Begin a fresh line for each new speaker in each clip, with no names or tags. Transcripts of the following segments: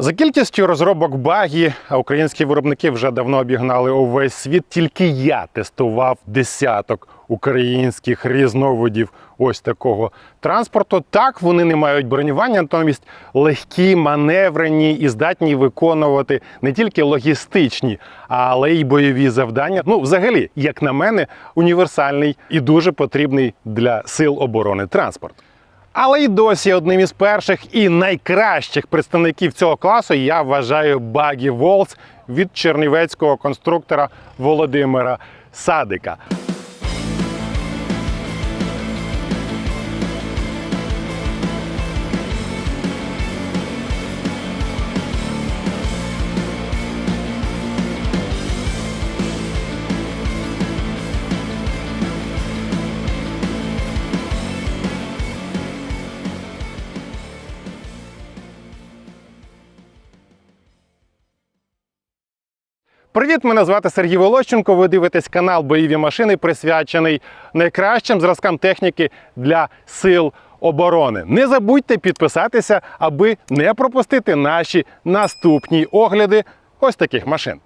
За кількістю розробок багі українські виробники вже давно обігнали увесь світ. Тільки я тестував десяток українських різновидів ось такого транспорту. Так вони не мають бронювання, натомість легкі, маневрені і здатні виконувати не тільки логістичні, але й бойові завдання. Ну, взагалі, як на мене, універсальний і дуже потрібний для сил оборони транспорт. Але й досі одним із перших і найкращих представників цього класу я вважаю Багі Волс від чернівецького конструктора Володимира Садика. Привіт, мене звати Сергій Волощенко. Ви дивитесь канал Бойові машини, присвячений найкращим зразкам техніки для сил оборони. Не забудьте підписатися, аби не пропустити наші наступні огляди ось таких машин.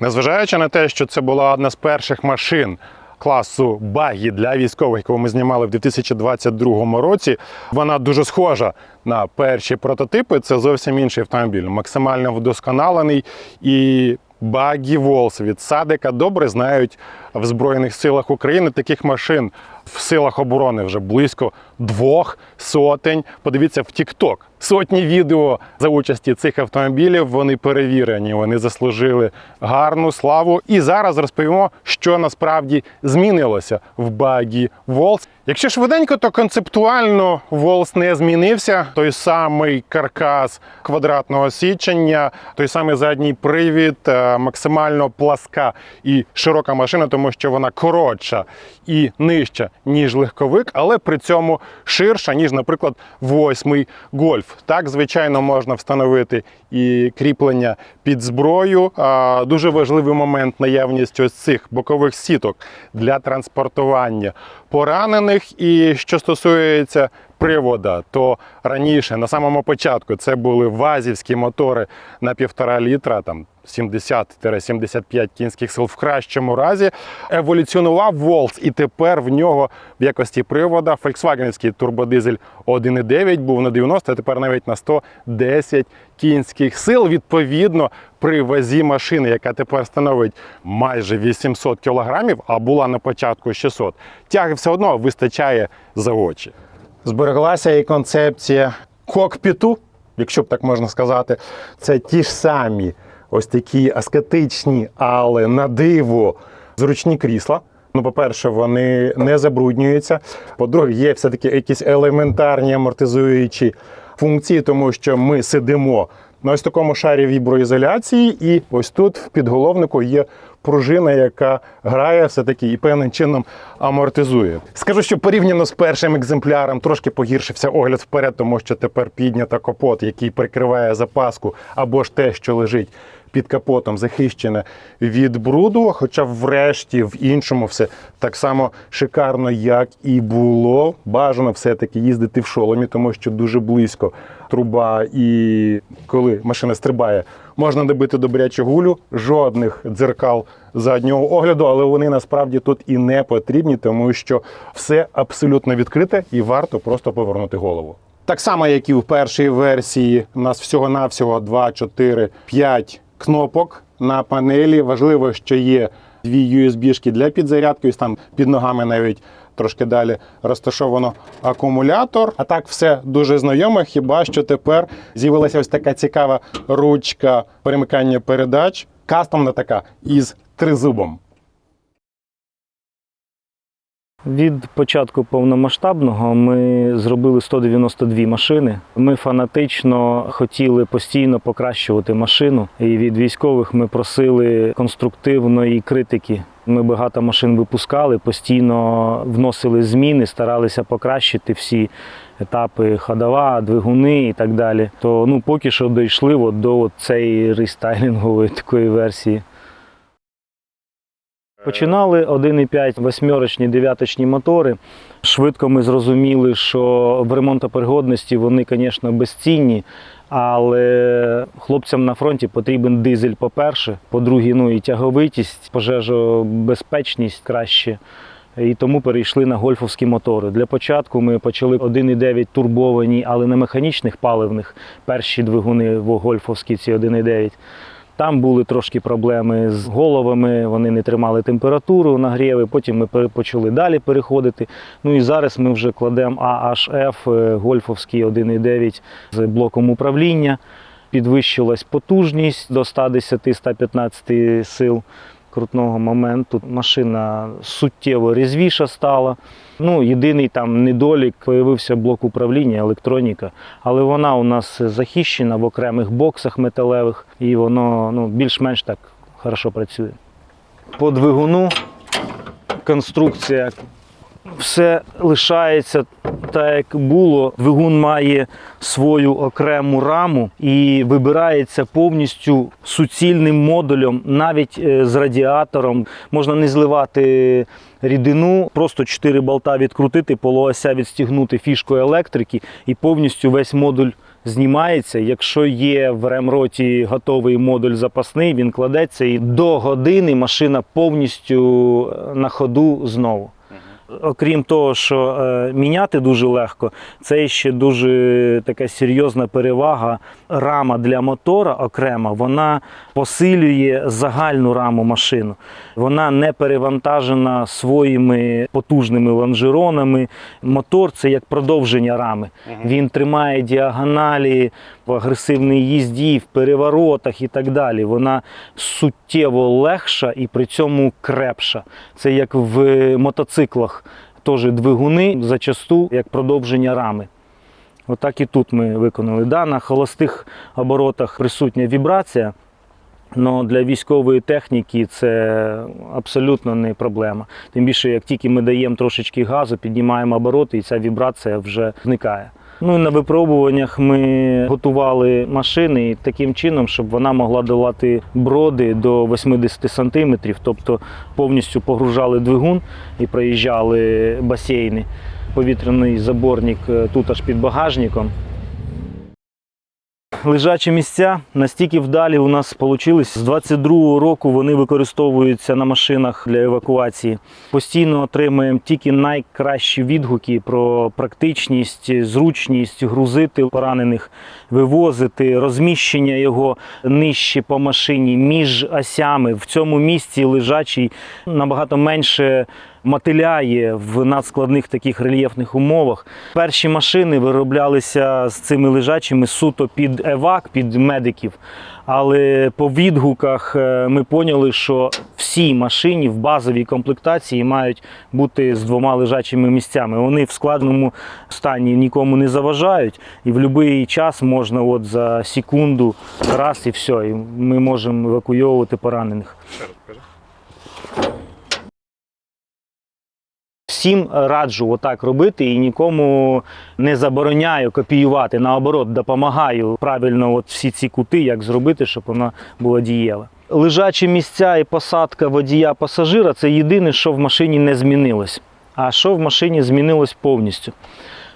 Незважаючи на те, що це була одна з перших машин класу багі для військових, яку ми знімали в 2022 році, вона дуже схожа на перші прототипи. Це зовсім інший автомобіль, максимально вдосконалений і. Багі Волс від Садика добре знають в Збройних силах України таких машин в силах оборони вже близько двох сотень. Подивіться в TikTok. Сотні відео за участі цих автомобілів. Вони перевірені, вони заслужили гарну славу. І зараз розповімо, що насправді змінилося в багі Волс. Якщо швиденько, то концептуально Волс не змінився. Той самий каркас квадратного січення, той самий задній привід, е, максимально пласка і широка машина, тому що вона коротша і нижча, ніж легковик, але при цьому ширша, ніж, наприклад, восьмий гольф. Так, звичайно, можна встановити і кріплення під зброю. А, Дуже важливий момент наявність ось цих бокових сіток для транспортування поранених. І що стосується привода, то раніше, на самому початку, це були вазівські мотори на півтора літра, там 70-75 кінських сил в кращому разі. Еволюціонував Волс, і тепер в нього в якості привода фольксвагенський турбодизель 1,9 був на 90, а тепер навіть на 110 кінських сил. Відповідно, при вазі машини, яка тепер становить майже 800 кілограмів, а була на початку 600, тяги все одно вистачає за очі. Збереглася і концепція кокпіту, якщо б так можна сказати, це ті ж самі ось такі аскетичні, але на диво зручні крісла. Ну, по-перше, вони не забруднюються. По-друге, є все-таки якісь елементарні амортизуючі функції, тому що ми сидимо на ось такому шарі віброізоляції, і ось тут в підголовнику є пружина, яка грає все-таки і певним чином амортизує. Скажу, що порівняно з першим екземпляром трошки погіршився огляд вперед, тому що тепер піднята капот, який прикриває запаску, або ж те, що лежить під капотом, захищене від бруду. Хоча, врешті, в іншому все так само шикарно, як і було. Бажано все-таки їздити в шоломі, тому що дуже близько труба, і коли машина стрибає, можна добити добрячу гулю, жодних дзеркал заднього огляду, але вони насправді тут і не потрібні, тому що все абсолютно відкрите і варто просто повернути голову. Так само, як і в першій версії, у нас всього-навсього 2, 4, 5 кнопок на панелі. Важливо, що є дві USB-шки для підзарядки, і там під ногами навіть трошки далі розташовано акумулятор. А так все дуже знайоме. Хіба що тепер з'явилася ось така цікава ручка перемикання передач, кастомна така із тризубом.
Від початку повномасштабного ми зробили 192 машини. Ми фанатично хотіли постійно покращувати машину. І від військових ми просили конструктивної критики. Ми багато машин випускали, постійно вносили зміни, старалися покращити всі етапи ходова, двигуни і так далі. То ну поки що дійшли от до от цієї рестайлінгової такої версії. Починали 1,5 восьмерочні, дев'яточні мотори. Швидко ми зрозуміли, що в ремонтопригодності вони, звісно, безцінні, Але хлопцям на фронті потрібен дизель, по-перше, по-друге, ну і тяговитість, пожежобезпечність краще. І тому перейшли на гольфовські мотори. Для початку ми почали 1,9 турбовані, але не механічних паливних. Перші двигуни в гольфовські ці 1,9. Там були трошки проблеми з головами, вони не тримали температуру, нагріви. Потім ми почали далі переходити. Ну і зараз ми вже кладемо AHF, е, гольфовський 1,9 з блоком управління. Підвищилась потужність до 110-115 сил крутного моменту. Машина суттєво різвіша стала. Ну, єдиний там недолік появився блок управління, електроніка, але вона у нас захищена в окремих боксах металевих, і воно ну, більш-менш так хорошо працює. По двигуну конструкція все лишається так, як було. Двигун має свою окрему раму і вибирається повністю суцільним модулем, навіть е, з радіатором. Можна не зливати рідину, просто 4 болта відкрутити, полуося відстігнути фішкою електрики і повністю весь модуль. Знімається, якщо є в ремроті готовий модуль запасний, він кладеться і до години машина повністю е, на ходу знову. Окрім того, що е, міняти дуже легко, це ще дуже така серйозна перевага. Рама для мотора окрема, вона посилює загальну раму машину. Вона не перевантажена своїми потужними лонжеронами. Мотор це як продовження рами. Він тримає діагоналі в агресивній їзді, в переворотах і так далі. Вона суттєво легша і при цьому крепша. Це як в мотоциклах. Теж двигуни зачасту як продовження рами. Отак і тут ми виконали. Да, на холостих оборотах присутня вібрація, але для військової техніки це абсолютно не проблема. Тим більше, як тільки ми даємо трошечки газу, піднімаємо обороти, і ця вібрація вже зникає. Ну і на випробуваннях ми готували машини таким чином, щоб вона могла долати броди до 80 сантиметрів, тобто повністю погружали двигун і проїжджали басейни. Повітряний заборник е, тут аж під багажником. Лежачі місця настільки вдалі у нас вийшли. З 22-го року вони використовуються на машинах для евакуації. Постійно отримуємо тільки найкращі відгуки про практичність, зручність грузити поранених, вивозити, розміщення його нижче по машині між осями. В цьому місці лежачий набагато менше мотиляє в надскладних таких рельєфних умовах. Перші машини вироблялися з цими лежачими суто під евак, під медиків. Але по відгуках е, ми поняли, що всі машини в базовій комплектації мають бути з двома лежачими місцями. Вони в складному стані нікому не заважають, і в будь-який час можна от за секунду раз і все, і ми можемо евакуйовувати поранених. Всім раджу отак робити і нікому не забороняю копіювати. Наоборот, допомагаю правильно от всі ці кути, як зробити, щоб вона була дієва. Лежачі місця і посадка водія пасажира це єдине, що в машині не змінилось. А що в машині змінилось повністю?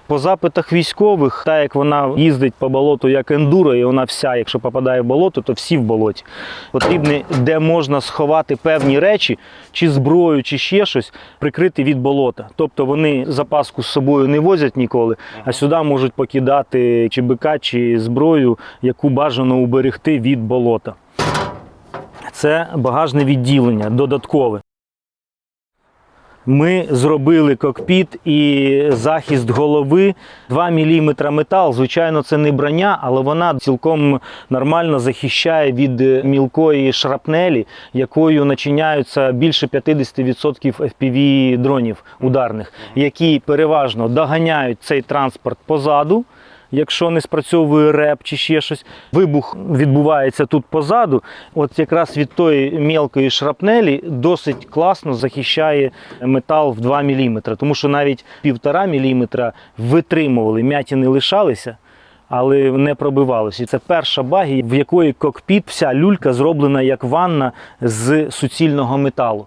По запитах військових, так як вона їздить по болоту як ендуро, і вона вся, якщо попадає в болото, то всі в болоті. Потрібно, де можна сховати певні речі, чи зброю, чи ще щось, прикрити від болота. Тобто вони запаску з собою не возять ніколи, а сюди можуть покидати чи бика, чи зброю, яку бажано уберегти від болота. Це багажне відділення додаткове. Ми зробили кокпіт і захист голови 2 мм метал. Звичайно, це не броня, але вона цілком нормально захищає від е, мілкої шрапнелі, якою начиняються більше 50% FPV дронів ударних, які переважно доганяють цей транспорт позаду. Якщо не спрацьовує реп чи ще щось, вибух відбувається тут позаду. От якраз від тої мілкої шрапнелі досить класно захищає метал в 2 мм, тому що навіть 1,5 мм витримували, м'ятіни лишалися. Але не пробивалося. І це перша багі, в якої кокпіт, вся люлька зроблена як ванна з суцільного металу.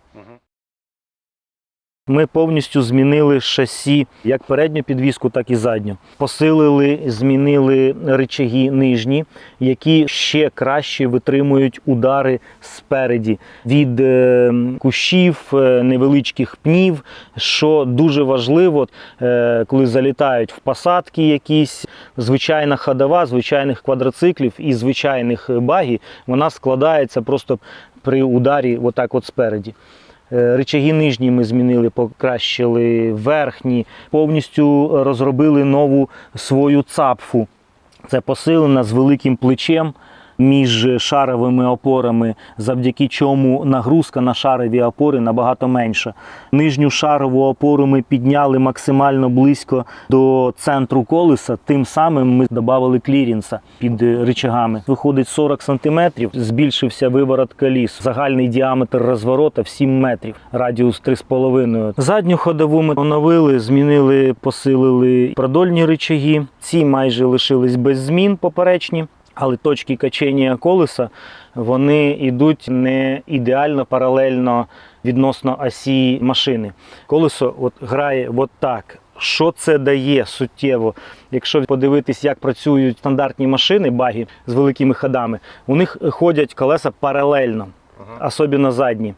Ми повністю змінили шасі як передню підвіску, так і задню. Посилили, змінили рычаги нижні, які ще краще витримують удари спереді від е, кущів, е, невеличких пнів. Що дуже важливо, е, коли залітають в посадки якісь, звичайна ходова, звичайних квадроциклів і звичайних багів, вона складається просто при ударі отак от спереді. Е, Рычаги нижні ми змінили, покращили, верхні, повністю розробили нову свою цапфу. Це посилена з великим плечем між шаровими опорами, завдяки чому нагрузка на шарові опори набагато менша. Нижню шарову опору ми підняли максимально близько до центру колеса. Тим самим ми додали клірінса під рычагами. Виходить 40 см, збільшився виворот коліс. Загальний діаметр розворота в 7 метрів, радіус 3,5. Задню ходову ми оновили, змінили, посилили продольні рычаги. Ці майже лишились без змін поперечні. Але точки качення колеса вони йдуть не ідеально паралельно відносно осі машини. Колесо от грає от так. Що це дає суттєво? Якщо подивитись, як працюють стандартні машини, баги з великими ходами, у них ходять колеса паралельно, особливо задні.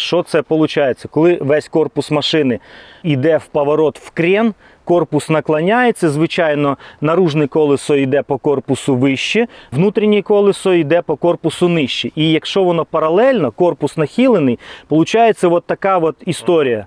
Що це виходить? Коли весь корпус машини йде в поворот в крен, корпус наклоняється, звичайно, наружне колесо йде по корпусу вище, внутрішнє колесо йде по корпусу нижче. І якщо воно паралельно, корпус нахилений, виходить от така от історія.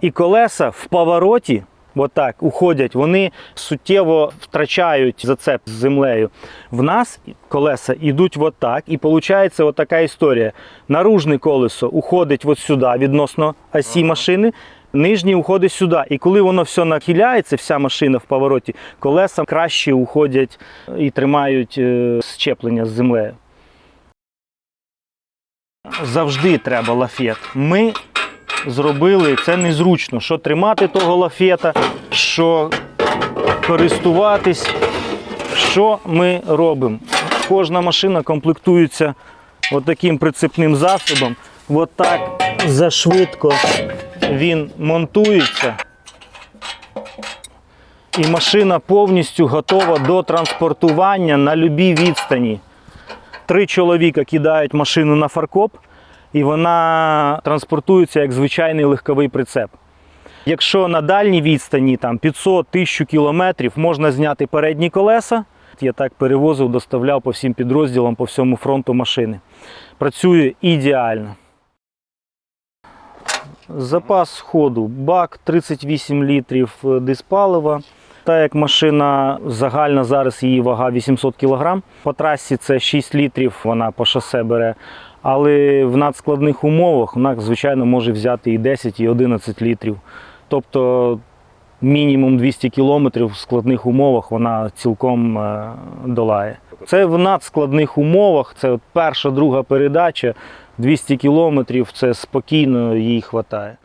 І колеса в повороті. Отак уходять, вони суттєво втрачають зацеп з землею. В нас колеса йдуть отак, і виходить отака історія. Наружне колесо уходить от сюди відносно осі машини, нижнє уходить сюди. І коли воно все нахиляється, вся машина в повороті, колеса краще уходять і тримають е, щеплення з землею. Завжди треба лафет. Ми зробили це незручно, що тримати того лафета, що користуватись. Що ми робимо? Кожна машина комплектується отаким прицепним засобом. Отак зашвидко він монтується. І машина повністю готова до транспортування на любій відстані. Три чоловіка кидають машину на фаркоп, і вона транспортується як звичайний легковий прицеп. Якщо на дальній відстані там 500-1000 кілометрів можна зняти передні колеса, я так перевозив, доставляв по всім підрозділам, по всьому фронту машини. Працює ідеально. Запас ходу. Бак 38 літрів е, диспалива. Та як машина загальна зараз її вага 800 кг. По трасі це 6 літрів, вона по шосе бере. Але в надскладних умовах вона, звичайно, може взяти і 10, і 11 літрів. Тобто мінімум 200 кілометрів в складних умовах вона цілком е, долає. Це в надскладних умовах, це перша, друга передача, 200 кілометрів, це спокійно їй вистачає.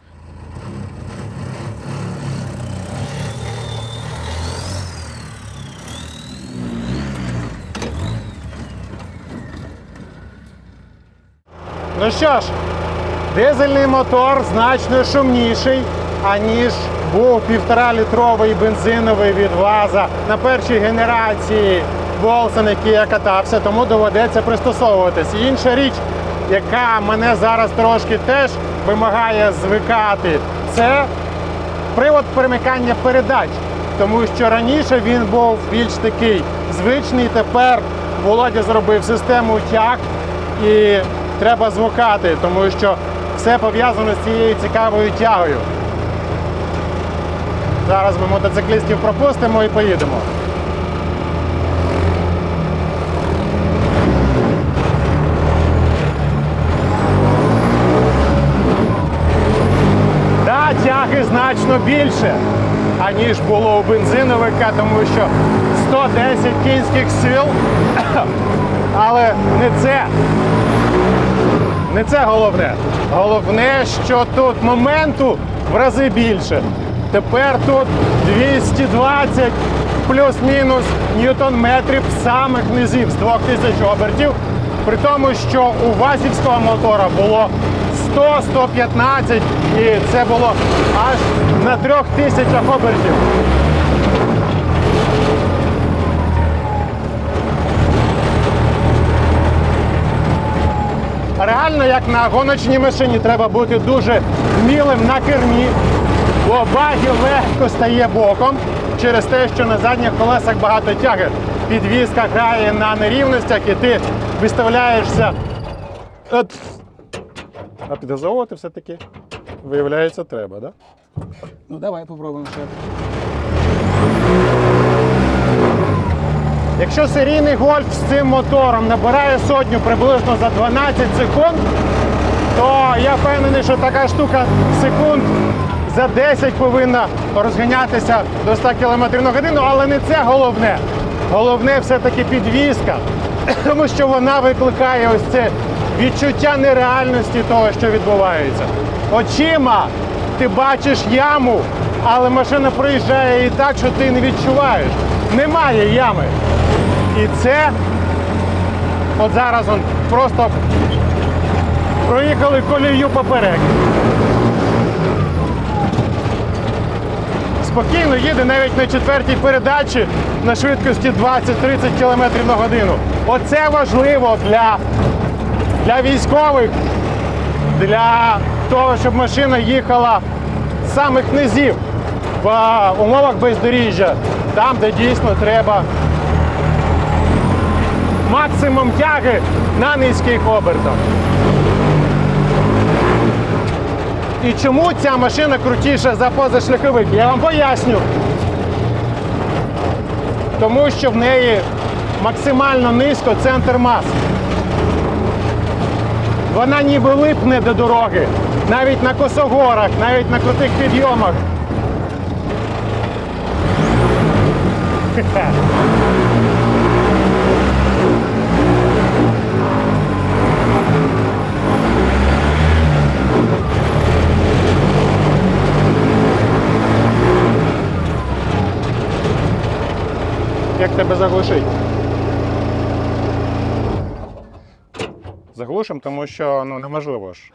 Ну що ж, дизельний мотор значно шумніший, аніж був півтора-літровий бензиновий від ВАЗа на першій генерації Волса, на якій я катався, тому доведеться пристосовуватись. Інша річ, яка мене зараз трошки теж вимагає звикати, це привод перемикання передач. Тому що раніше він був більш такий звичний. Тепер Володя зробив систему тяг і треба звукати, тому що все пов'язано з цією цікавою тягою. Зараз ми мотоциклістів пропустимо і поїдемо. Да, тяги значно більше, аніж було у бензиновика, тому що 110 кінських сил. Але не це. Не це головне. Головне, що тут моменту в рази більше. Тепер тут 220 плюс-мінус ньютон-метрів самих низів з 2000 обертів. При тому, що у Васівського мотора було 100-115 і це було аж на трьох тисячах обертів. Реально, як на гоночній машині, треба бути дуже вмілим на кермі, бо багі легко стає боком через те, що на задніх колесах багато тяги. Підвізка грає на нерівностях і ти виставляєшся. От. А підгазовувати все-таки, виявляється, треба, так? Да?
Ну давай попробуємо ще.
Якщо серійний гольф з цим мотором набирає сотню приблизно за 12 секунд, то я впевнений, що така штука секунд за 10 повинна розганятися до 100 км на годину, але не це головне. Головне все-таки підвізка, тому що вона викликає ось це відчуття нереальності того, що відбувається. Очима ти бачиш яму, але машина проїжджає і так, що ти не відчуваєш. Немає ями. І це от зараз он просто проїхали колію поперек. Спокійно їде навіть на четвертій передачі на швидкості 20-30 км на годину. Оце важливо для, для військових, для того, щоб машина їхала з самих низів в умовах бездоріжжя, там, де дійсно треба максимум тяги на низьких обертах. І чому ця машина крутіша за позашляховик? Я вам поясню. Тому що в неї максимально низько центр мас. Вона ніби липне до дороги, навіть на косогорах, навіть на крутих підйомах. Тебе заглушить? Заглушимо, тому що ну, неможливо ж.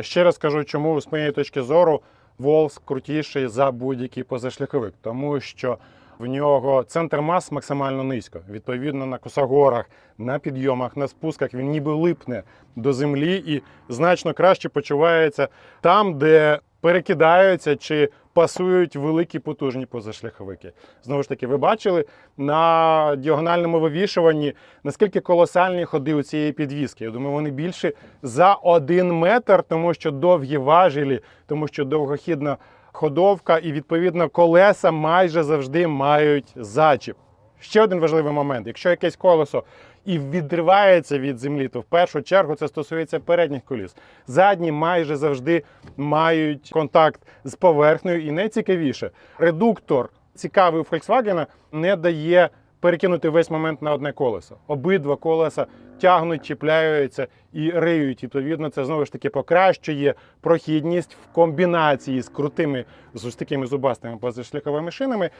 Ще раз кажу, чому з моєї точки зору Волс крутіший за будь-який позашляховик, тому що в нього центр мас максимально низько. Відповідно, на косогорах, на підйомах, на спусках він ніби липне до землі і значно краще почувається там, де перекидаються чи пасують великі потужні позашляховики. Знову ж таки, ви бачили на діагональному вивішуванні, наскільки колосальні ходи у цієї підвіски. Я думаю, вони більше за один метр, тому що довгі важелі, тому що довгохідна ходовка і відповідно колеса майже завжди мають зачіп. Ще один важливий момент: якщо якесь колесо і відривається від землі, то в першу чергу це стосується передніх коліс. Задні майже завжди мають контакт з поверхнею, і найцікавіше, редуктор цікавий у Volkswagen не дає перекинути весь момент на одне колесо. Обидва колеса тягнуть, чіпляються і риють. Відповідно, це знову ж таки покращує прохідність в комбінації з крутими з такими зубастими позашляховими шинами,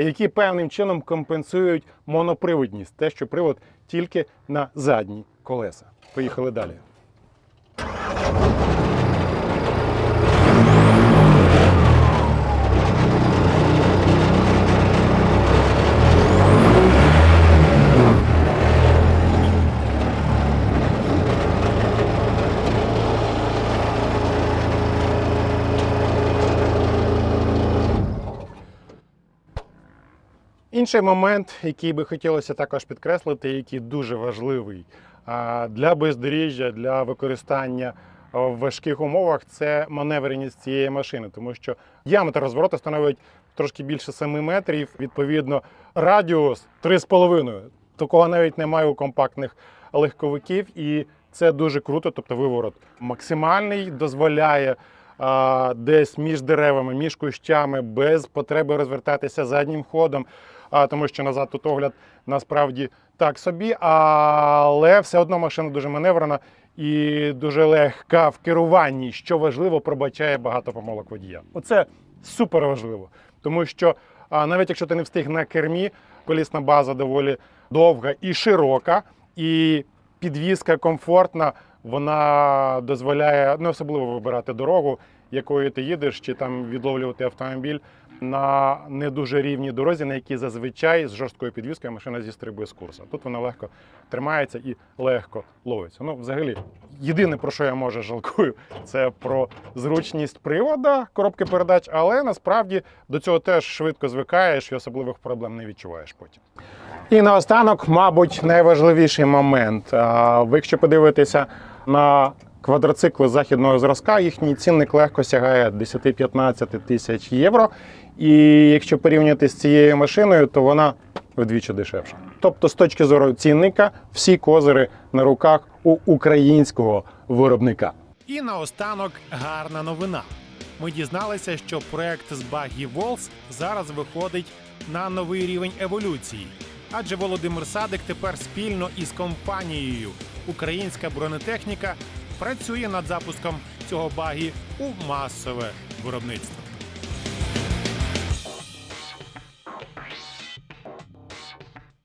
які певним чином компенсують моноприводність, те, що привод тільки на задні колеса. Поїхали далі. Інший момент, який би хотілося також підкреслити, який дуже важливий для бездоріжжя, для використання в важких умовах, це маневреність цієї машини, тому що діаметр розвороту становить трошки більше 7 метрів. Відповідно, радіус 3,5. Такого навіть немає у компактних легковиків, і це дуже круто. Тобто виворот максимальний дозволяє десь між деревами, між кущами, без потреби розвертатися заднім ходом, тому що назад тут огляд насправді так собі, але все одно машина дуже маневрена і дуже легка в керуванні, що важливо, пробачає багато помилок водія. Оце супер важливо, тому що навіть якщо ти не встиг на кермі, колісна база доволі довга і широка, і підвізка комфортна. Вона дозволяє не особливо вибирати дорогу, якою ти їдеш, чи там відловлювати автомобіль на не дуже рівній дорозі, на якій зазвичай з жорсткою підвіскою машина зістрибує з курсу. Тут вона легко тримається і легко ловиться. Ну, взагалі, єдине про що я може жалкую, це про зручність привода коробки передач, але насправді до цього теж швидко звикаєш і особливих проблем не відчуваєш потім. І наостанок, мабуть, найважливіший момент. А, Ви, якщо подивитеся на квадроцикли західного зразка, їхній цінник легко сягає 10-15 тисяч євро. І якщо порівняти з цією машиною, то вона вдвічі дешевша. Тобто, з точки зору цінника, всі козири на руках у українського виробника.
І наостанок гарна новина. Ми дізналися, що проект з Buggy Wolves зараз виходить на новий рівень еволюції. Адже Володимир Садик тепер спільно із компанією Українська бронетехніка працює над запуском цього багі у масове виробництво.